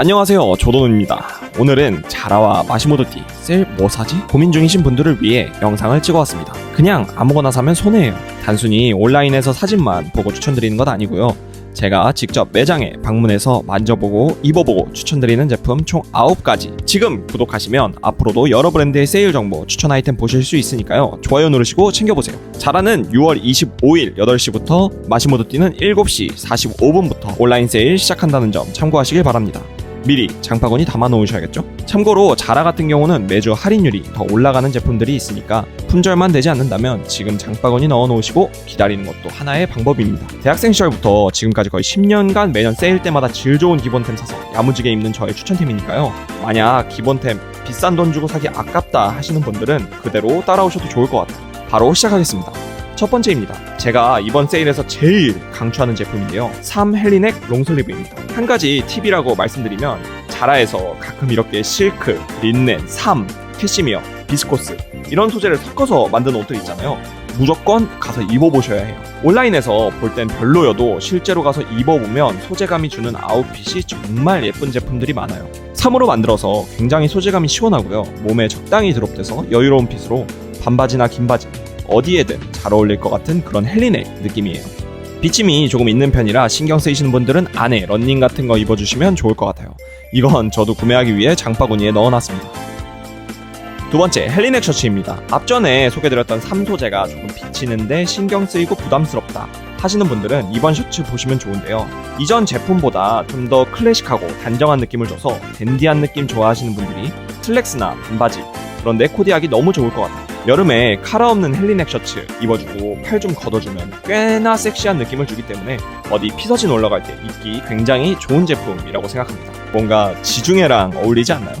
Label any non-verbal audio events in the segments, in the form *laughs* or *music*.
안녕하세요. 조도누입니다. 오늘은 자라와 마시모도띠 셀뭐 사지? 고민 중이신 분들을 위해 영상을 찍어왔습니다. 그냥 아무거나 사면 손해예요. 단순히 온라인에서 사진만 보고 추천드리는 것 아니고요. 제가 직접 매장에 방문해서 만져보고 입어보고 추천드리는 제품 총 9가지. 지금 구독하시면 앞으로도 여러 브랜드의 세일 정보 추천 아이템 보실 수 있으니까요. 좋아요 누르시고 챙겨보세요. 자라는 6월 25일 8시부터 마시모도띠는 7시 45분부터 온라인 세일 시작한다는 점 참고하시길 바랍니다 미리 장바구니 담아 놓으셔야겠죠? 참고로 자라 같은 경우는 매주 할인율이 더 올라가는 제품들이 있으니까 품절만 되지 않는다면 지금 장바구니 넣어 놓으시고 기다리는 것도 하나의 방법입니다. 대학생 시절부터 지금까지 거의 10년간 매년 세일 때마다 질 좋은 기본템 사서 야무지게 입는 저의 추천템이니까요. 만약 기본템 비싼 돈 주고 사기 아깝다 하시는 분들은 그대로 따라오셔도 좋을 것 같아요. 바로 시작하겠습니다. 첫 번째입니다. 제가 이번 세일에서 제일 강추하는 제품인데요. 3 헬리넥 롱슬리브입니다. 한 가지 팁이라고 말씀드리면 자라에서 가끔 이렇게 실크, 린넨, 삼, 캐시미어, 비스코스 이런 소재를 섞어서 만든 옷들 있잖아요. 무조건 가서 입어보셔야 해요. 온라인에서 볼 땐 별로여도 실제로 가서 입어보면 소재감이 주는 아웃핏이 정말 예쁜 제품들이 많아요. 3으로 만들어서 굉장히 소재감이 시원하고요. 몸에 적당히 드롭돼서 여유로운 핏으로 반바지나 긴 바지 어디에든 잘 어울릴 것 같은 그런 헬리넥 느낌이에요. 비침이 조금 있는 편이라 신경 쓰이시는 분들은 안에 런닝 같은 거 입어주시면 좋을 것 같아요. 이건 저도 구매하기 위해 장바구니에 넣어놨습니다. 두 번째, 헬리넥 셔츠입니다. 앞전에 소개드렸던 3소재가 조금 비치는데 신경 쓰이고 부담스럽다 하시는 분들은 이번 셔츠 보시면 좋은데요. 이전 제품보다 좀 더 클래식하고 단정한 느낌을 줘서 댄디한 느낌 좋아하시는 분들이 슬랙스나 반바지 그런 데 코디하기 너무 좋을 것 같아요. 여름에 카라 없는 헬리넥 셔츠 입어주고 팔 좀 걷어주면 꽤나 섹시한 느낌을 주기 때문에 어디 피서진 올라갈 때 입기 굉장히 좋은 제품이라고 생각합니다. 뭔가 지중해랑 어울리지 않나요?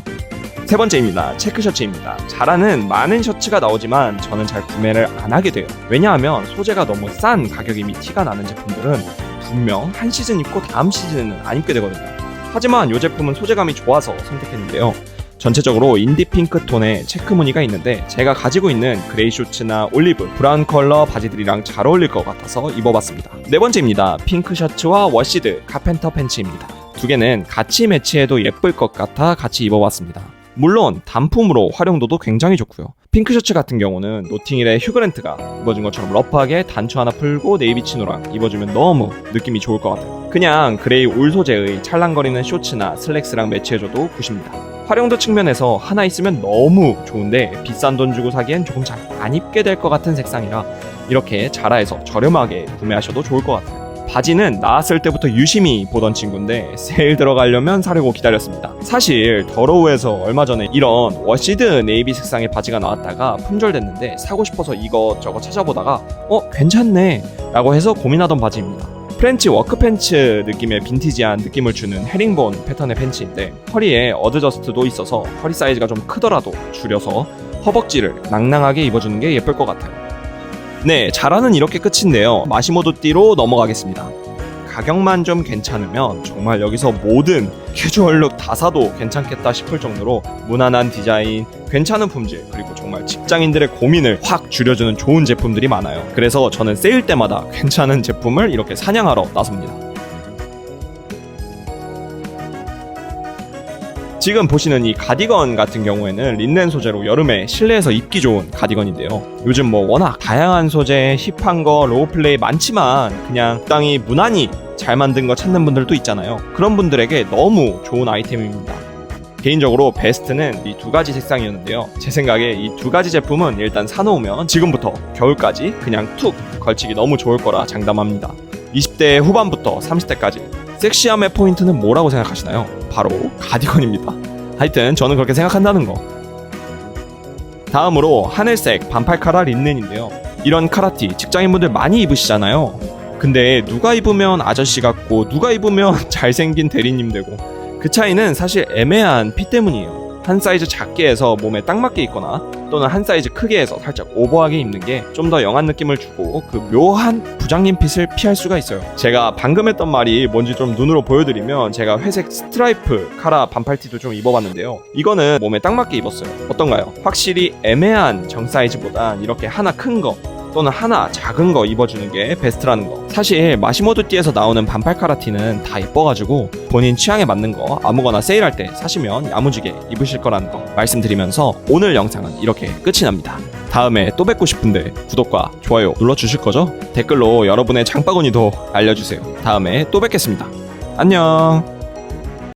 세 번째입니다. 체크 셔츠입니다. 자라는 많은 셔츠가 나오지만 저는 잘 구매를 안 하게 돼요. 왜냐하면 소재가 너무 싼 가격이 미 티가 나는 제품들은 분명 한 시즌 입고 다음 시즌은 안 입게 되거든요. 하지만 이 제품은 소재감이 좋아서 선택했는데요. 전체적으로 인디 핑크 톤의 체크 무늬가 있는데 제가 가지고 있는 그레이 셔츠나 올리브, 브라운 컬러 바지들이랑 잘 어울릴 것 같아서 입어봤습니다. 네 번째입니다. 핑크 셔츠와 워시드 카펜터 팬츠입니다. 두 개는 같이 매치해도 예쁠 것 같아 같이 입어봤습니다. 물론 단품으로 활용도도 굉장히 좋고요. 핑크 셔츠 같은 경우는 노팅힐의 휴그랜트가 입어준 것처럼 러프하게 단추 하나 풀고 네이비 치노랑 입어주면 너무 느낌이 좋을 것 같아요. 그냥 그레이 울 소재의 찰랑거리는 쇼츠나 슬랙스랑 매치해줘도 굿입니다. 활용도 측면에서 하나 있으면 너무 좋은데 비싼 돈 주고 사기엔 조금 잘 안 입게 될 것 같은 색상이라 이렇게 자라에서 저렴하게 구매하셔도 좋을 것 같아요. 바지는 나왔을 때부터 유심히 보던 친구인데 세일 들어가려면 사려고 기다렸습니다. 사실 더러우에서 얼마 전에 이런 워시드 네이비 색상의 바지가 나왔다가 품절됐는데 사고 싶어서 이것저것 찾아보다가 어 괜찮네 라고 해서 고민하던 바지입니다. 프렌치 워크 팬츠 느낌의 빈티지한 느낌을 주는 헤링본 패턴의 팬츠인데 허리에 어드저스트도 있어서 허리 사이즈가 좀 크더라도 줄여서 허벅지를 낭낭하게 입어주는 게 예쁠 것 같아요. 네, 자라는 이렇게 끝인데요. 마시모도띠로 넘어가겠습니다. 가격만 좀 괜찮으면 정말 여기서 모든 캐주얼룩 다 사도 괜찮겠다 싶을 정도로 무난한 디자인, 괜찮은 품질, 그리고 정말 직장인들의 고민을 확 줄여주는 좋은 제품들이 많아요. 그래서 저는 세일 때마다 괜찮은 제품을 이렇게 사냥하러 나섭니다. 지금 보시는 이 가디건 같은 경우에는 린넨 소재로 여름에 실내에서 입기 좋은 가디건인데요. 요즘 뭐 워낙 다양한 소재, 힙한 거, 로우플레이 많지만 그냥 적당히 무난히 잘 만든 거 찾는 분들도 있잖아요. 그런 분들에게 너무 좋은 아이템입니다. 개인적으로 베스트는 이 두 가지 색상이었는데요. 제 생각에 이 두 가지 제품은 일단 사놓으면 지금부터 겨울까지 그냥 툭 걸치기 너무 좋을 거라 장담합니다. 20대 후반부터 30대까지 섹시함의 포인트는 뭐라고 생각하시나요? 바로 가디건입니다. 하여튼 저는 그렇게 생각한다는 거. 다음으로 하늘색 반팔 카라 린넨인데요. 이런 카라티 직장인분들 많이 입으시잖아요. 근데 누가 입으면 아저씨 같고 누가 입으면 *laughs* 잘생긴 대리님 되고 그 차이는 사실 애매한 핏 때문이에요. 한 사이즈 작게 해서 몸에 딱 맞게 입거나 또는 한 사이즈 크게 해서 살짝 오버하게 입는 게 좀 더 영한 느낌을 주고 그 묘한 부장님 핏을 피할 수가 있어요. 제가 방금 했던 말이 뭔지 좀 눈으로 보여드리면 제가 회색 스트라이프 카라 반팔티도 좀 입어봤는데요. 이거는 몸에 딱 맞게 입었어요. 어떤가요? 확실히 애매한 정 사이즈보단 이렇게 하나 큰 거 또는 하나 작은 거 입어주는 게 베스트라는 거. 사실 마시모도띠에서 나오는 반팔 카라티는 다 예뻐가지고 본인 취향에 맞는 거 아무거나 세일할 때 사시면 야무지게 입으실 거라는 거 말씀드리면서 오늘 영상은 이렇게 끝이 납니다. 다음에 또 뵙고 싶은데 구독과 좋아요 눌러주실 거죠? 댓글로 여러분의 장바구니도 알려주세요. 다음에 또 뵙겠습니다. 안녕.